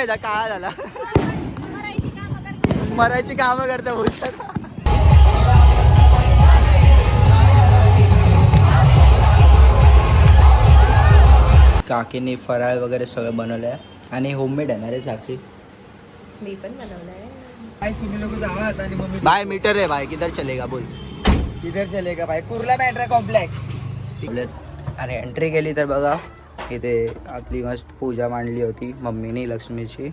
याचा काळा झाला. मरायची कामं करता बोलतात. काकीने फराळ वगैरे सगळं बनवलं आहे आणि होममेड आहे ना रे साक्षी? मी पण बनवलंय. बाय मीटर रे बाय. किधर चलेगा बोल. इधर चलेगा भाई कुर्ला बँड्रा कॉम्प्लेक्स आणि एंट्री केली तर बघा. इथे आपली मस्त पूजा मांडली होती मम्मीने लक्ष्मीची.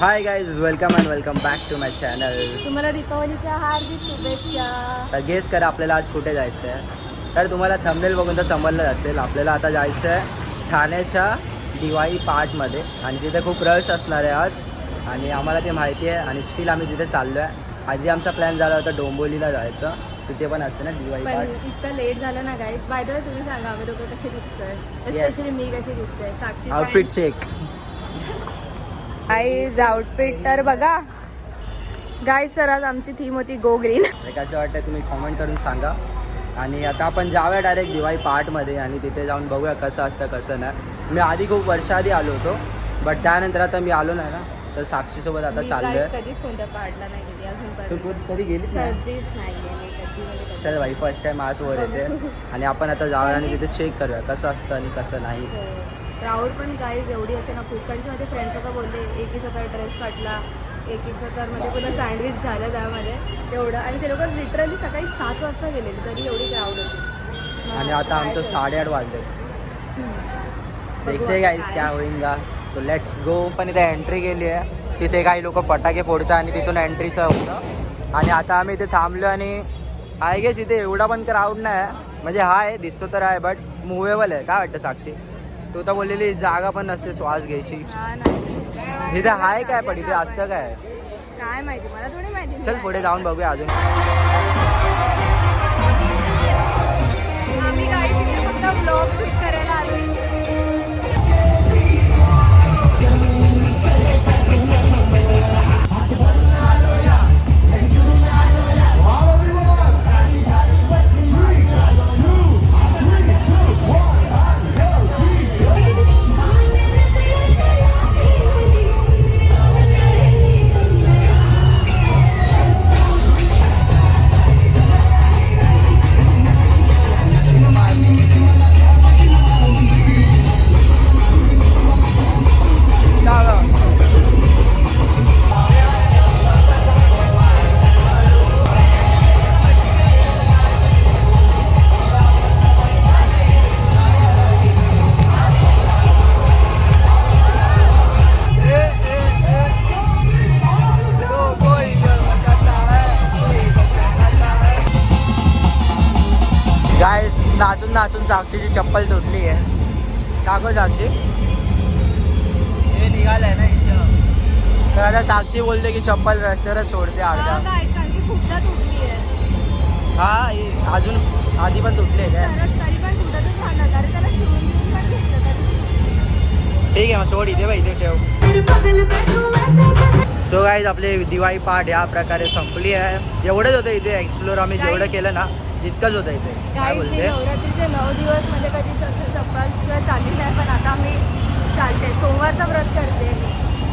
Hi guys welcome and welcome back to my channel तुम्हाला दीपावलीच्या हार्दिक शुभेच्छा. तर गेस करा आपल्याला आज कुठे जायचं आहे तर तुम्हाला थंबनेल बघून तर समजलं असेल आपल्याला आता जायचं आहे ठाण्याच्या दिवाळी पार्टमध्ये आणि तिथे खूप रश असणार आहे आज. आणि आम्हाला ते माहिती आहे आणि स्टील आम्ही तिथे चाललो आहे आधी आमचा प्लॅन झाला होता डोंबोलीला जायचं. तिथे पण असते ना दिवाळी पण पार्ट इतकं लेट झालं ना गाईज बाय द तुम्ही सांगा आम्ही दोघं कसे दिसतोय. स्पेशली मी कशी दिसते Sakshi outfit check guys outfit तर बघा. गाईज सर आज आमची थीम होती गो ग्रीन कसं वाटतं तुम्ही कॉमेंट करून सांगा. आणि आता आपण जाऊया डायरेक्ट दिवाळी पार्टमध्ये आणि तिथे जाऊन बघूया कसं असतं कसं नाही. मी आधी खूप वर्षाआधी आलो होतो बट त्यानंतर आता मी आलो नाही ना. तर साक्षीसोबत आता चाललो आहे कधीच कोणत्या पार्टला नाही गेली अजून कधी गेलीच नाही. चल भाई फर्स्ट टाइम आज वर येते. आणि आपण आता जाऊया आणि तिथे चेक करूया कसं असतं आणि कसं नाही. क्राऊड पण गाईज एवढी असे ना खूप कारण की माझे फ्रेंड्स आता बोलले एकीचा तर ड्रेस फाटला एकीचं तर म्हणजे पुन्हा सँडविच झालं त्यामध्ये. एवढं. आणि ते लोक लिटरली सकाळी सात वाजता गेले तरी एवढी क्राऊड होती. आणि आता आमचं साडेआठ वाजले देखते आता क्या होईंगा तो लेट्स गो पण इथे एंट्री केली आहे. तिथे काही लोक फटाके फोडतात आणि तिथून एंट्रीचं होतं. आणि आता आम्ही इथे थांबलो आणि आय गेस इथे एवढा पण क्राऊड नाही आहे म्हणजे हा आहे दिसतो तर आहे बट मुवेबल आहे. काय वाटतं साक्षी? तू तर बोललेली जागा पण नसते श्वास घ्यायची. इथे आहे काय पण इथे असतं काय काय माहिती मला थोडी माहिती मी चल. पुढे जाऊन बघूया अजून. आम्ही गाईज इथे फक्त ब्लॉग शूट नाचून साक्षीची चप्पल तुटली आहे. टाको साक्षी. हे निघालंय ना इथं. तर आता साक्षी बोलते की चप्पल रस्त्यावरच सोडते अर्धा. हा अजून आधी पण तुटली आहे. काय. ठीक आहे मग सोड इथे इथे ठेव. सो गाईज आपले दिवाळी पाठ या प्रकारे संपली आहे. एवढंच होतं इथे एक्सप्लोर आम्ही जेवढं केलं ना. तितकंच होतं इथे. काय बोलते? नवरात्रीचे नऊ दिवस म्हणजे कधीच असं चप्पल शिवाय चालली नाही पण आता मी चालते. सोमवारचा व्रत करते मी.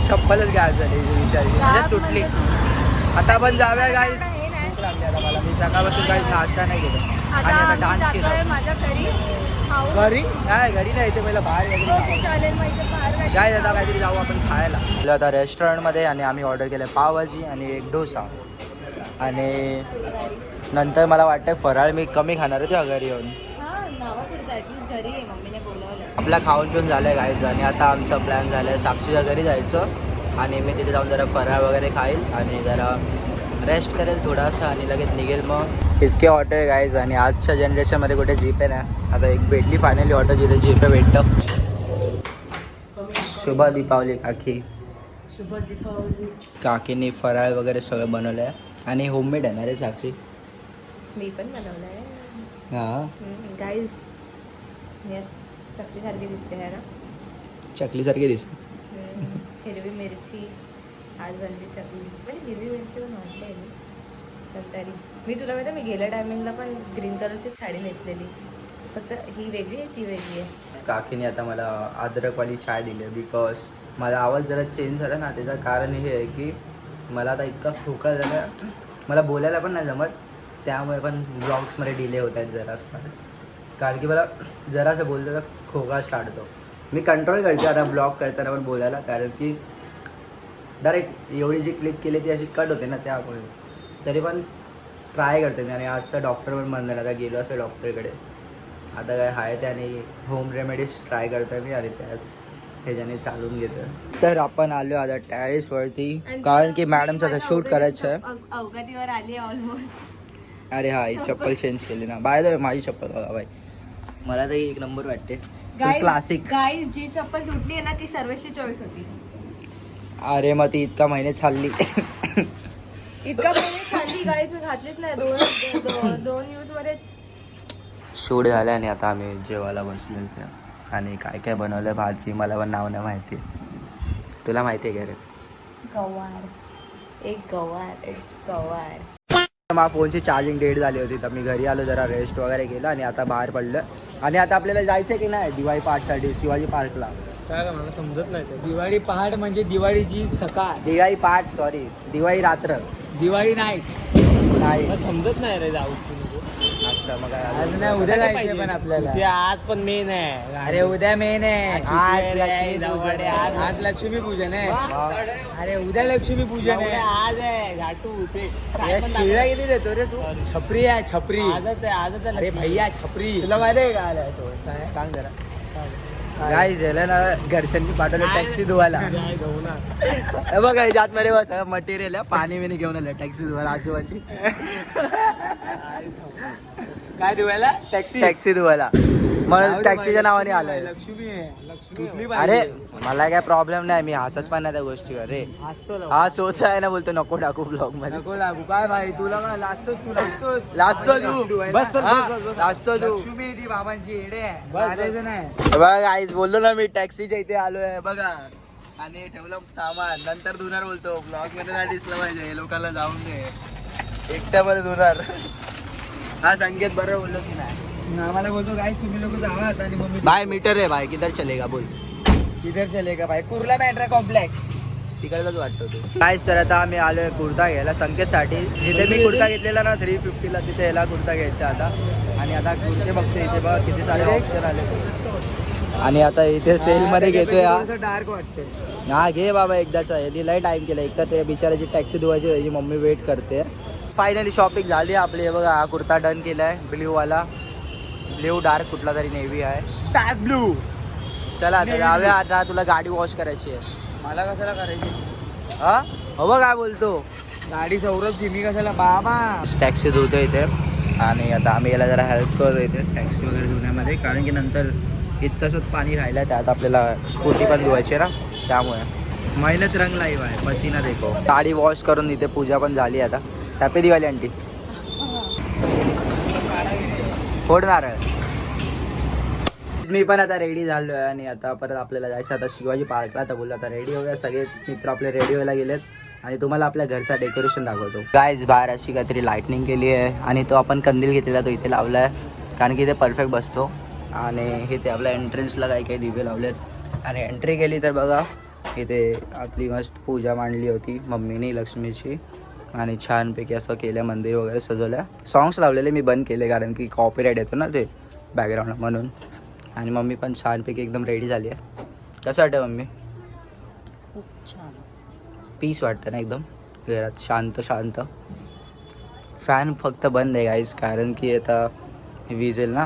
चप्पलच गायब झाली विचारली. म्हणजे गाब तुटली. म्हणजे आता आपण जाऊया गाईज आता हे नाही. भूक लागली आता मला. मी सकाळपासून काही नाश्ता नाही केला. आता आणि आता आम्ही डान्स जातोय केला. माझ्या घरी. खाऊ घरी? नाही घरी नाही. इथे पहिला बाहेर ओके वगैरे चालेल. मग इथे बाहेर काहीतरी काय खाऊ. काहीतरी जाऊ आपण खायला. आता रेस्टॉरंटमध्ये आणि आम्ही ऑर्डर केलं पावभाजी आणि एक डोसा. आणि. नंतर मला वाटतं फराळ मी कमी खाणार आहे तेव्हा घरी येऊन. हा आपला खाऊन पिऊन झालं आहे गायचं आणि आता आमचा प्लॅन झाला आहे साक्षीच्या घरी जायचं. आणि मी तिथे जाऊन जरा फराळ वगैरे खाईल आणि जरा रेस्ट करेल थोडासा आणि लगेच निघेल मग. इतके ऑटो आहे गाईज आणि आजच्या जनरेशनमध्ये कुठे जीप आहे ना आता एक भेटली फायनली ऑटो जिथे जीप भेटतं शुभ दीपावली काकी. शुभ दीपावली. काकीने फराळ वगैरे सगळं बनवलं आहे आणि होममेड आहे ना रे साक्षी? मी पण बनवलंय. हां? गाईज चकलीसारखी दिसते है ना? चकलीसारखी दिसते. हिरवी मिरची आज बनली चकली. म्हणजे हिरवी मिरची पण वाटते मी पण तरी मी तुला माहिती आहे, मी गेल्या टायमिंगला पण ग्रीन कलरचीच साडी नेसलेली. फक्त ही वेगळी आहे ती वेगळी आहे. काकीने आता मला अद्रकवाली चाय दिली बिकॉज माझा आवाज जरा चेंज झाला ना त्याचं कारण हे आहे की मला आता इतका खोकला झाला. मला बोलायला पण नाही जमत. त्यामुळे पण ब्लॉग्समध्ये डिले होत आहेत जरा कारण की मला जरासं बोलतो तर खोकला स्टार्ट होतो. मी कंट्रोल करते आता ब्लॉग करताना पण बोलायला कारण की डायरेक्ट एवढी जी क्लिक केली ती अशी कट होते ना त्यामुळे. तरी पण ट्राय करते मी आणि आज तर डॉक्टर पण म्हणलं आता गेलो असं डॉक्टरकडे आता काय आहे त्याने होम रेमेडीज ट्राय करतोय मी आणि त्याच ह्याच्याने चालून घेतो तर आपण आलो आता टॅरिसवरती कारण की मॅडमचं आता शूट करायचं आहे अवगतीवर आली ऑलमोस्ट अरे हा ही चप्पल चेंज केली ना. बाय द माझी चप्पल बघा बाई मला तर एक नंबर वाटते. क्लासिक गाईज जी चप्पल तुटली आहे ना ती सर्वेची चॉईस होती. अरे मग ती इतका महिने चालली. इतका महिने चालली गाईज मी घातलीच नाही. दोन दो- दोन यूज मध्येच. शूट झालं आणि आता आम्ही जेवायला बसलो इथे. आणि काय काय बनवलं भाजी मला पण नाव नाही माहिती. तुला माहिती आहे का रे? गवार. एक गवार इट्स गवार. माझ्या फोनची चार्जिंग डेट झाली होती तर मी घरी आलो जरा रेस्ट वगैरे केलं आणि आता बाहेर पडलं. आणि आता आपल्याला जायचं की नाही दिवाळी पार्कसाठी शिवाजी पार्कला? काय का मला समजत नाही ते. दिवाळी पहाट म्हणजे दिवाळीची सकाळ. दिवाळी पार्ट सॉरी दिवाळी रात्र. दिवाळी नाईट नाही मला समजत नाही रे जाऊ अच्छा मग काय आज अजून? नाही उद्या जायचंय पण आपल्याला. आज पण मेन आहे. अरे उद्या मेन आहे. आज लक्ष्मी पूजन. आज लक्ष्मी पूजन आहे. अरे उद्या लक्ष्मी पूजन आहे. आज आहे. घाटू ते शिव्या किती देतो रे तू? छपरी आहे छपरी. आजच आहे आजच अरे भैया छपरी. तुला माहिती आहे का आलाय तो? सांग जरा. काय? झालं ना घरच्यांनी पाठवलं टॅक्सी धुवायला. हे बघा हे आतमध्ये बस मटेरियल आहे. पाणी बिणी घेऊन आलं टॅक्सी धुवायला आजोबाची काय धुवायला? टॅक्सी. टॅक्सी धुवायला. मग टॅक्सीच्या नावाने आलोय. लक्ष्मी आहे. लक्ष्मी अरे मला काय प्रॉब्लेम नाही मी हसत पण नाही त्या गोष्टीवर रे. हसतो. हा सोच आहे ना बोलतो नको टाकू ब्लॉगमध्ये. नको लागू. काय भाई तुला काय लाजतोस तू लाजतोस? लाजतो तू. बस तर, बस, बस, बस. लाजतो तू. लक्ष्मी ती बाबांची येडे. आहे लाजायचं नाही. बघा आईच बोललो ना मी टॅक्सीच्या इथे आलोय. बघा. आणि ठेवलं सामान. नंतर धुणार बोलतो. ब्लॉगमध्ये नाही दिसलं पाहिजे. लोकांना जाऊन दे. एकट्यामध्ये धुणार. हा संकेत बरोबर बोललो की नाही? आम्हाला बोलतो काय तुम्ही लोक जावात आणि मम्मी बाय मीटर आहे बाय किधर चलेगा बोल. किधर चलेगा भाई कुर्ला बँड्रा कॉम्प्लेक्स. तिकडचाच वाटतो तू. काहीच तर आता आम्ही आलोय कुर्ता घ्यायला संकेतसाठी. जिथे मी कुर्ता घेतलेला ना थ्री फिफ्टीला तिथे याला कुर्ता घ्यायचा आता. आणि आता कुर्ते बघतो इथे बघ किती सारे ऑप्शन आले. आणि आता इथे सेल मध्ये घेतोय हा. डार्क वाटते हा घे बाबा एकदाचा. यांनी लय टाइम केला. एकदा ते बिचाराची टॅक्सी धुवायची त्याची मम्मी वेट करते. फायनली शॉपिंग झाली आपली. हे बघा हा कुर्ता डन केलाय. ब्ल्यू वाला. ब्ल्यू डार्क कुठला तरी नेव्ही आहे. डार्क ब्लू चला आता जाऊया. आता तुला गाडी वॉश करायची आहे. मला कशाला करायची? हा? हो काय बोलतो. गाडी सौरभची मी कशाला? बाबा. टॅक्सी धुतो इथे. आणि आता आम्ही याला जरा हेल्प करतो इथे. टॅक्सी वगैरे धुण्यामध्ये. कारण की नंतर इतकंसंच पाणी राहिलं आहे त्यात आपल्याला स्कूटी पण धुवायची ना. त्यामुळे. मेहनत रंग लाईव आहे. पसीना देखो. गाडी वॉश करून इथे पूजा पण झाली आता. Happy Diwali aunty. फोड नारळ. मी पण आता रेडी झालो आहे आणि आता परत आपल्याला जायचं आता शिवाजी पार्कला तर बोललो आता रेडी होऊया. सगळे मित्र आपले रेडी व्हायला गेलेत. आणि तुम्हाला आपल्या घरचा डेकोरेशन दाखवतो. गायज बाहेर अशी काहीतरी लाईटनिंग केली आहे. आणि तो आपण कंदील घेतलेला तो इथे लावला आहे. कारण की इथे परफेक्ट बसतो. आणि इथे आपल्या एंट्रन्सला काही काही दिवे लावलेत. आणि एंट्री केली तर बघा इथे आपली मस्त पूजा मांडली होती मम्मीनी लक्ष्मीची. आणि छानपैकी असं केलं मंदिर वगैरे सजवलं सॉंग्स लावलेले मी बंद केले कारण की कॉपीराईट येतो ना ते बॅकग्राऊंड म्हणून. आणि मम्मी पण छानपैकी एकदम रेडी झाली आहे. कसं वाटतं मम्मी? खूप छान. पीस वाटतं ना एकदम? घरात शांत शांत. फॅन फक्त बंद आहे गाईस कारण की आता वीज येईल ना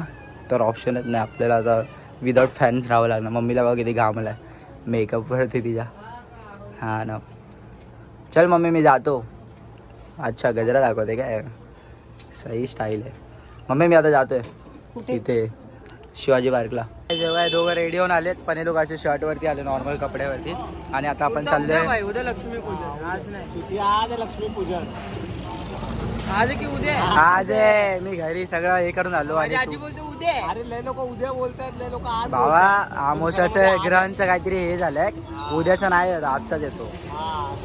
तर ऑप्शनच नाही. आपल्याला आता विदाऊट फॅन राहावं लागणार. मम्मीला बघा किती घामला आहे मेकअपवरती तिच्या. हां ना. चल मम्मी मी जातो. अच्छा गजरा दाखवते काय सही स्टाईल आहे मम्मी मी आता जातोय। इथे शिवाजी पार्कला जेव्हा हे दोघं रेडी होऊन आलेत पण हे लोक असे शर्टवरती आले नॉर्मल कपड्यावरती. आणि आता आपण चाललोय उद्या लक्ष्मी पूजन. आज नाही. आज लक्ष्मी पूजन. आज की उद्या आज आहे. मी घरी सगळं हे करून आलो आणि अरे लय लोक उद्या बोलतात लय लोक आज बाबा आमोशाचं ग्रहणचं काहीतरी हे झालंय. उद्याचं नाही होत, आजचाच येतो.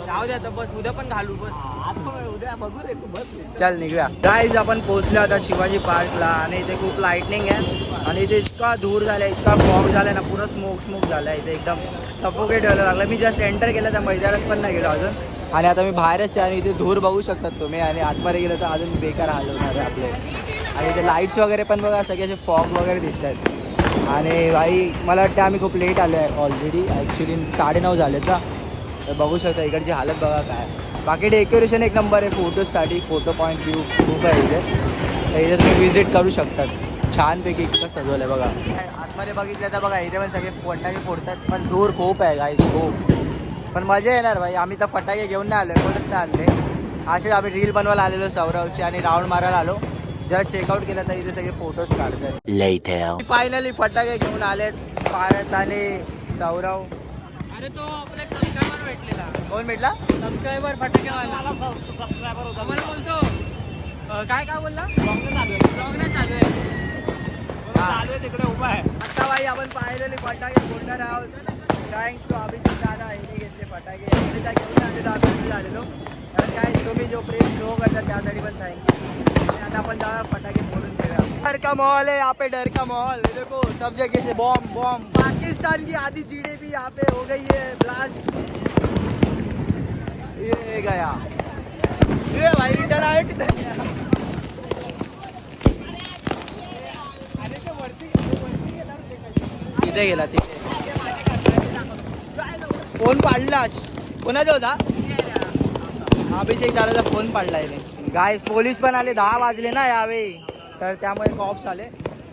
राहू द्या बस उद्या पण घालू बस. आज पण उद्या बघू रे तू बस. चल निघूया. गाईज आपण पोहोचलो आता शिवाजी पार्कला आणि इथे खूप लाइटनिंग आहे. आणि इथे इतका धूर झाला इतका फॉग झाला ना पुरं स्मोक स्मोक झाला इथे एकदम. सफोकेट व्हायला लागला. मी जस्ट एंटर केलं त्या मैदानात पण नाही गेलो अजून. आणि आता मी बाहेरच आहे आणि इथे धूर बघू शकतात तुम्ही. आणि आतमध्ये गेलं तर अजून बेकार हाल होणार आहे आपले. आणि इथे लाईट्स वगैरे पण बघा सगळे असे फॉग वगैरे दिसत आहेत आणि भाई मला वाटतं आम्ही खूप लेट आलो आहे ऑलरेडी ॲक्च्युली साडेनऊ झाले तर बघू शकता इकडची हालत बघा काय. बाकी डेकोरेशन एक नंबर आहे फोटोजसाठी फोटो पॉईंट व्ह्यू खूप आहे इथे. तर इथे तुम्ही व्हिजिट करू शकतात. छानपैकी इतकं सजवलं आहे बघा. आतमध्ये बघितलं तर बघा इथे पण सगळे फटाके फोडतात. पण दूर खूप आहे गाईज खूप. पण मजा येणार भाई. आम्ही तर फटाके घेऊन नाही आलो कोणच नाही आणले असेच आम्ही रील बनवायला आलेलो सौरवशी आणि राऊंड मारायला आलो. जरा चेकआउट केलं तर इथे सगळे फोटोज काढतात फायनली फटाके घेऊन आलेत. पारस आणि सौरव. अरे तो आपला सबस्क्रायबर भेटलेला. कोण भेटला? सबस्क्रायबर फटाकेवाला सबस्क्रायबर होता. मला बोलतो. काय काय बोलला? ब्लॉग नाही चालू आहे. चालू आहे तिकडे उभा आहे. आता भाई आपण पाहिलेले फटाके फोडणार आहोत. दादा घेतले फटाके घेऊन झालेलो कारण काय तुम्ही जो प्रेम शो करता त्यासाठी पण थँक्यू आणि आता आपण जाऊया फटाके फोडून देऊया डर का माहौल है यहाँ पे डर का माहौल। देखो सब जगह से बॉम्ब बॉम्ब पाकिस्तान की आधी चीड़े भी यहाँ पे हो गई है ब्लास्ट ये गया। ये भाई रिटर्न आए किधर गया? तिथे गेला तिथे फोन पाडलास कोणाचा होता? अभिषेक दादाचा फोन पाडलाय गाय पोलीस पण आले. दहा वाजले ना यावेळी. तर त्यामुळे कॉप्स आले.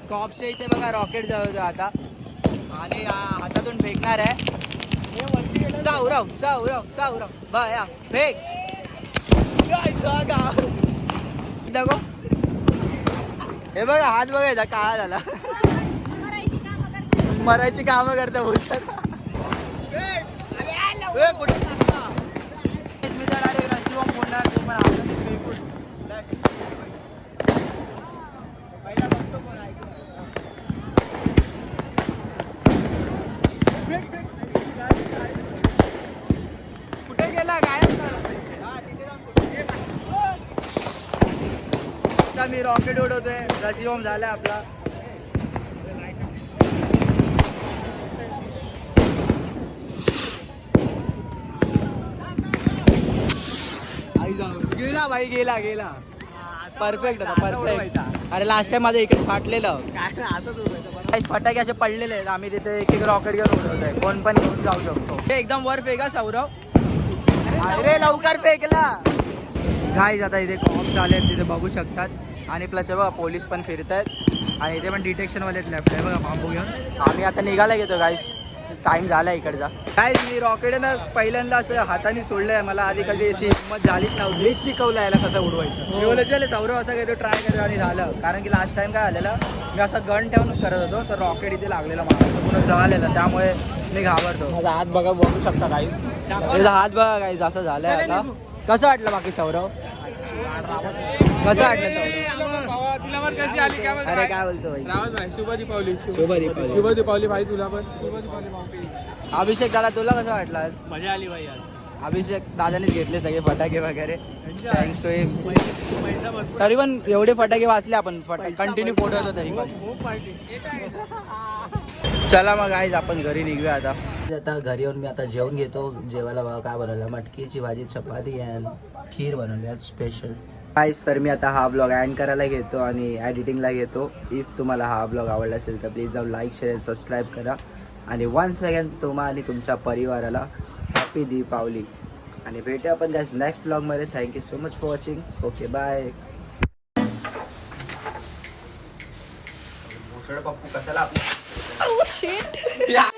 कॉप्सच्या इथे बघा रॉकेट जवळ आता. आणि हातातून फेकणार आहे. सावराव सावराव सावराव बाया फेक. काय जागा दाखव. हे बघा हात बघायचा काळा झाला. मरायची कामं करता बोलतात ए, कुठे टाकला? मी तर direct रस्सीवर फोडणार, तो पण हाताने फेकून. पहिला बघतो कोण आहे. कुठे गेला काय हा, तिथे कुठे? मी रॉकेट उडवतोय. रशिओम झाला आपला. गेला भाई गेला गेला. परफेक्ट होता परफेक्ट अरे लास्ट टाइम माझं इकडे फाटलेलं. फटाके असे पडलेले आहेत. आम्ही तिथे एक एक रॉकेट घेऊन उडवतोय कोण पण घेऊन जाऊ शकतो. हे एकदम वर फेका सौरव अरे लवकर फेकला. गाईज आता इथे कॉप्स आले आहेत तिथे बघू शकतात. आणि प्लस हे बघा पोलीस पण फिरत आहेत आणि इथे पण डिटेक्शनवालेच लेफ्ट आहे बघा बांबू घेऊन. आम्ही आता निघायला घेतो गाईज टाइम झाला इकडचा. काय मी रॉकेट ना पहिल्यांदा असं हाताने सोडलंय मला. आधी कधी अशी हिंमत झालीच नव्हती. शिकवलं याला कसं उडवायचं. मी बोलत सौरव असं घेतो ट्राय करतो आणि झालं. कारण की लास्ट टाइम काय झालेलं मी असं गन ठेवून करत होतो तर रॉकेट इथे लागलेलं मला जळालेलं त्यामुळे मी घाबरतो. माझा हात बघा बघू शकता काही त्याचा हात बघा काही असं झालंय आता. कसं वाटलं बाकी सौरव कसं वाटलं कशी आली काय अरे काय बोलतो भाई? रावत भाई शुभ दीपावली शुभ दीपावली. शुभ दीपावली भाई तुला पण. शुभ दीपावली अभिषेक दादा तुला कसं वाटलं? आज? मजा आली भाई आज. अभिषेक दादानेच घेतले सगळे फटाके वगैरे. थँक्स टू हिम तरी पण एवढे फटाके वाचले आपण. कंटिन्यू फोटो होतो तरी पण. चला मग आईज आपण घरी निघूया आता. आता घरी येऊन मी आता जेवण घेतो. जेवायला बघा काय बनवलं. मटकीची भाजी चपाती आणि खीर बनवली आज स्पेशल आईज तर मी आता हा ब्लॉग एंड करायला घेतो आणि एडिटिंगला घेतो. इफ तुम्हाला हा ब्लॉग आवडला असेल तर प्लीज जाऊन लाईक शेअर सबस्क्राईब करा. आणि वन्स अगेन तुम्हा आणि तुमच्या परिवाराला हॅपी दीपावली. आणि भेटूया आपण त्या नेक्स्ट ब्लॉगमध्ये thank you so much for watching okay bye Pappu कशाला? आपल्या